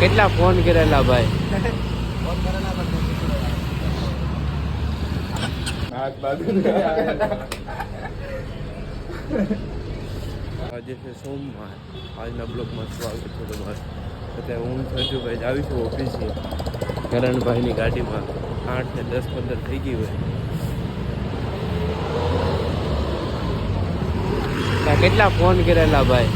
કેટલા ફોન કરેલા ભાઈ? આજે છે સોમવાર. આજના બ્લોગમાં સ્વાગત છે તમારું. અત્યારે હું સજુભાઈ આવી છું ઓફિસે. કરણભાઈની ગાડીમાં આઠ ને દસ પંદર થઈ ગઈ હોય. કેટલા ફોન કરેલા ભાઈ?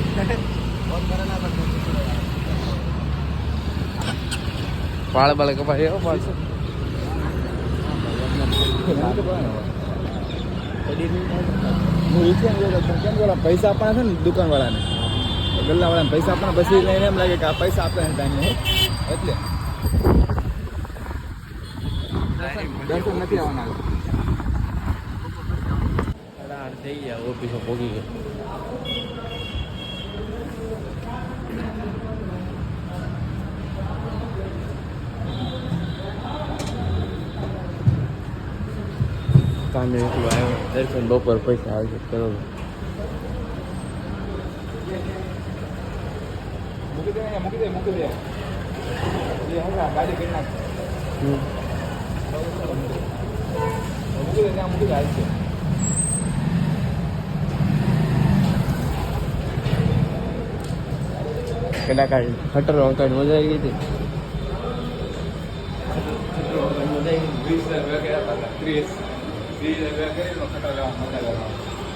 પાળ બાળ કપાય એવો રિક્ષા કેમ પૈસા આપવાના છે ને દુકાન વાળાને ગલ્લા વાળાને પૈસા આપવાના પછી. લઈને એમ લાગે કે આ પૈસા આપે ટાઈમ એટલે દર્શન નથી આવવાના થઈ ગયા, ઓફિસો ગયા. કામે એટલું આવ્યો. દર્શન બપોર પૈસા આવશે કરો મૂકી દે અહીંયા, મૂકી દે મૂકી દે. એ હશે, ગાડી કરી નાખ મૂકી દે ત્યાં મૂકી દે હાલશે. કેટલા કાઢી ખટરો અંકલ મજા આવી ગઈ હતી વીસ રૂપિયા કર્યા હતા, ત્રીસ ત્રીસ રૂપિયા કરી લો, ખટા લેવા, મજા લેવા.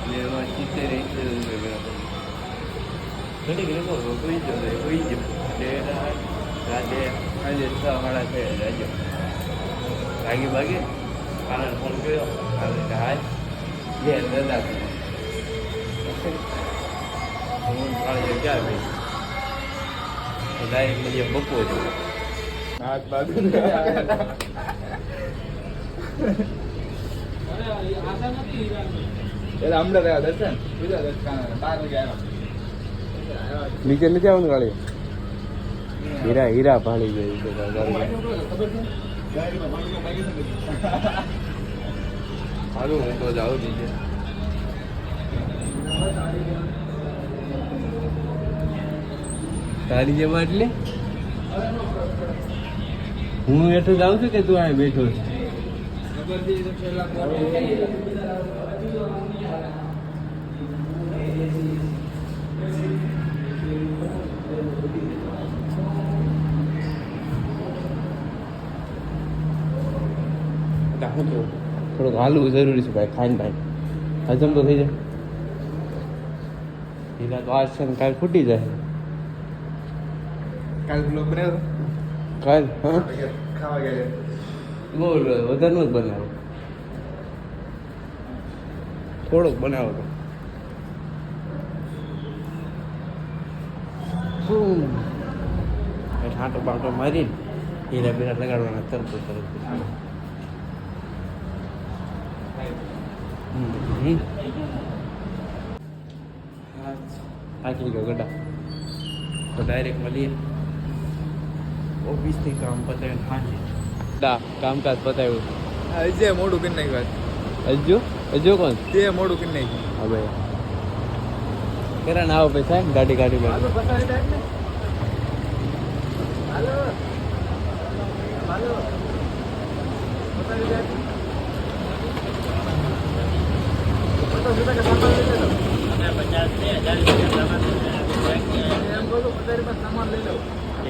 ને એમાં સિત્તેર એંસી રૂપિયા ઘણી ઘણી કહો કોઈ જ કોઈ જ રાતે સાંજે છ સાડા છ રાજો ભાગી ભાગી કારણ ફોન કર્યો આવે કે હાય બે દાદા હું કાલે ક્યાં ભાઈ ડાયરેક્ટ લઈએ બપોર હાથ બાજુ એટલે અમદાવાદ આવ્યા દર્શન? બાર વાગે આવ્યા. નીચે નથી આવવાનું ગાડી? હીરા હીરા ભાળી ગઈ છે? હું તો જાઉં નીચે તારી જેવા એટલે? હું એટલું જાઉં છું કે તું અહીં બેઠો છે? હું તો થોડુંક હાલવું જરૂરી છે ભાઈ ખાઈને ભાઈ. હજમ તો થઈ જાય. હીરા તો આજ છે ને કાલ ફૂટી જાય. કાલ બ્લોગ બનાવ્યો? કાલ ખાવા ગયા. બહુ વધારનું જ બનાવો. થોડોક બનાવો તો. છાંટો બાંટો મારી હીરા બીરા લગાડવાના તરત તરત. થાકી ગયો ગડા. તો ડાયરેક્ટ મળીએ. ઓફિસથી કામ પતાવીને ખાંજે દા કામકાજ પતાવ્યું. અજય મોડું કરી નાખ્યું અજજો અજુ કોણ? તે મોડું કરી નાખ્યું. હા ભાઈ. કેરા ના આવો ભાઈ સાહેબ ગાડી ગાડી હાલો ગાડી હાલો. હાલો.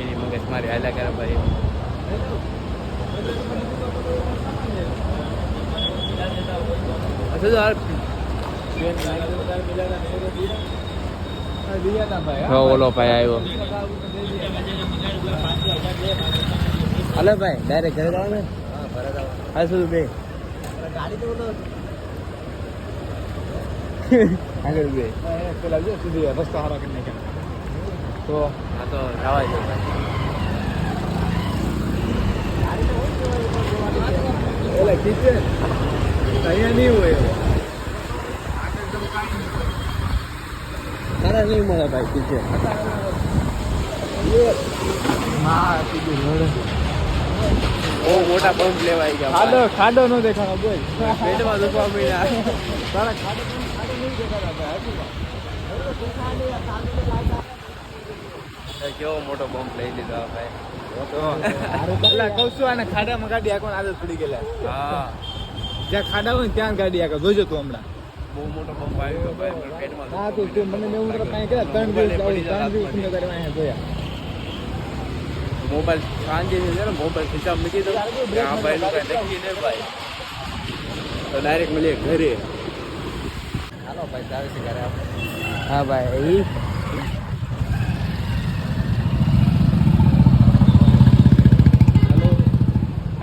એની મગજ મારી હાલ્યા કરે ભાઈ. ઓલો ભાઈ આવ્યો. હાલો ભાઈ ડાયરેક્ટ ઘરે જવાનું હા શું બે? આગળ બે. પેલા સુધી રસ્તો હારો કરી નાખ્યા. તો? હા તો જવા ભાઈ. એટલે કિચન અહીંયા નહીં હોય. તારા નહીં મળે ભાઈ બહુ મોટા પંપ લેવાઈ ગયા ખાડો ખાડો નો દેખાડો બોલ પેટમાં દુખવા કેવો મોટો બમ્પ લઈ લીધો ભાઈ કહું છું આને ખાડામાં ગાડી આખો આદત પડી ગયેલા હા. જ્યાં ખાડા હોય ને ત્યાં ગાડી આખો જોજો તું હમણાં. બહુ મોટો બોમ્બ આવી ભાઈ પેટમાં હા તો તું મને મેં કાંઈ કર્યા ત્રણ દિવસ ત્રણ દિવસ તમને કરી અહીંયા જોયા. મોબાઈલ સાંજે છે ને મોબાઈલ ખિસ્સા મૂકી દો આ ભાઈ નું કઈ નક્કી નહીં ભાઈ. તો ડાયરેક્ટ મળીએ ઘરે. હાલો ભાઈ ચાલે છે ઘરે આપણે. હા ભાઈ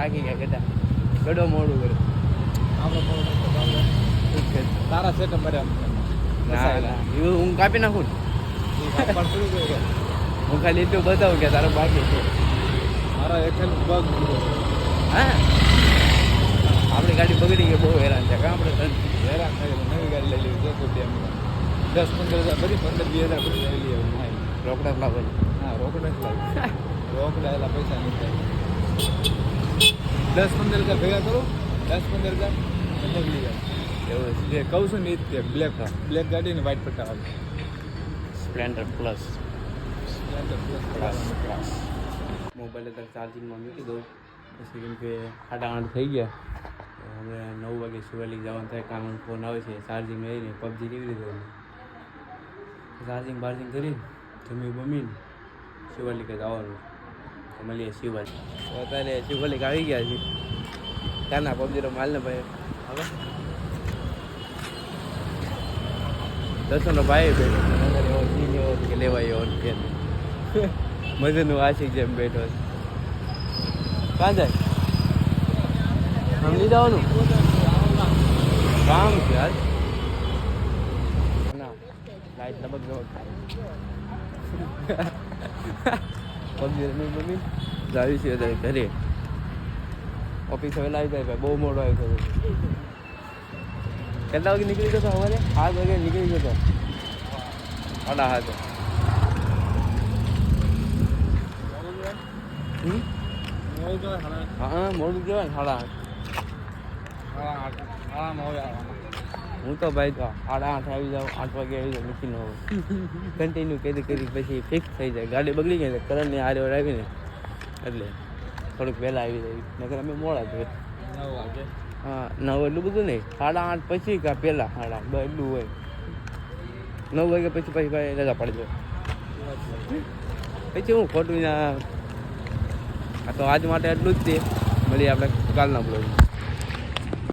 થાકી ગયા ગડા ગડો મોડું કરે તારા સેટ મર્યા ના ના. એવું હું કાપી નાખું. હું ખાલી એટલું બતાવું કે તારો બાકી છે. મારા એકલ હા? આપણી ગાડી બગડી ગઈ બહુ હેરાન છે. આપણે હેરાન એટલે નવી ગાડી લઈ લેવી દસ તેમ દસ પંદર હજાર બધી પંદર વીસ હજાર બધી લઈ લઈએ રોકડા લાવે હા રોકડા જ લાવે રોકડા એટલા પૈસા નહીં થાય. દસ પંદર હજાર ભેગા કરો દસ પંદર હજાર એટલે જાય એવું જે કહું છું ને એ જ તે બ્લેક બ્લેક ગાડી ને વ્હાઈટ પટ્ટા વાળી Splendor plus Splendor plus. Mobile અત્યારે ચાર્જિંગમાં મૂકી દઉં. પછી કેમ કે સાડા આઠ થઈ ગયા. હવે નવ વાગે સુવેલી જવાનું થાય. કારણ ફોન આવે છે. ચાર્જિંગ લઈને પબજી નીકળી રીતે ચાર્જિંગ બાર્જિંગ કરી જમી બમીને સુવેલી જવાનું. મળીએ શિવાલિક તો અત્યારે શિવલિક આવી ગયા છે. ત્યાંના પબજી માલ ને ભાઈ. હવે દસોનો ભાઈ બેઠો એવો કે લેવાય છે નહીં. આશિક જેમ બેઠો છે. કાં જાય? સમજી જવાનું? કામ છે ના લાઈટ લબક લબક પબજી રમી બમી જાવી છે અત્યારે ઘરે. ઓફિસ હવે લાવી જાય ભાઈ બહુ મોડો આવ્યો છે કેટલા વાગે નીકળી ગયો હતો સવારે? આઠ વાગે નીકળી ગયો હતો સાડા હાથે હા, મોડું કહેવાય સાડા આઠ. હાડા આઠ- હાડામાં હવે આવવાના. હું તો ભાઈ તો સાડા આઠ આવી જાઉં આઠ વાગે આવી જાઉં મૂકી ન હોઉં કન્ટિન્યુ કરી કરી પછી ફિક્સ થઈ જાય. ગાડી બગડી ગઈ ને કરંટની આરે ઓર આવીને એટલે થોડુંક વહેલા આવી જાય. નકર અમે મોડા જોઈએ નવ વાગે. હા નવ એટલું બધું નહીં. સાડા આઠ પછી કાં પહેલાં સાડા બે એટલું હોય. નવ વાગે પછી પછી ભાઈ રજા પડજો પછી હું ખોટું આ તો આજ માટે એટલું જ છે. મળી આપણે કાલના બ્લોગ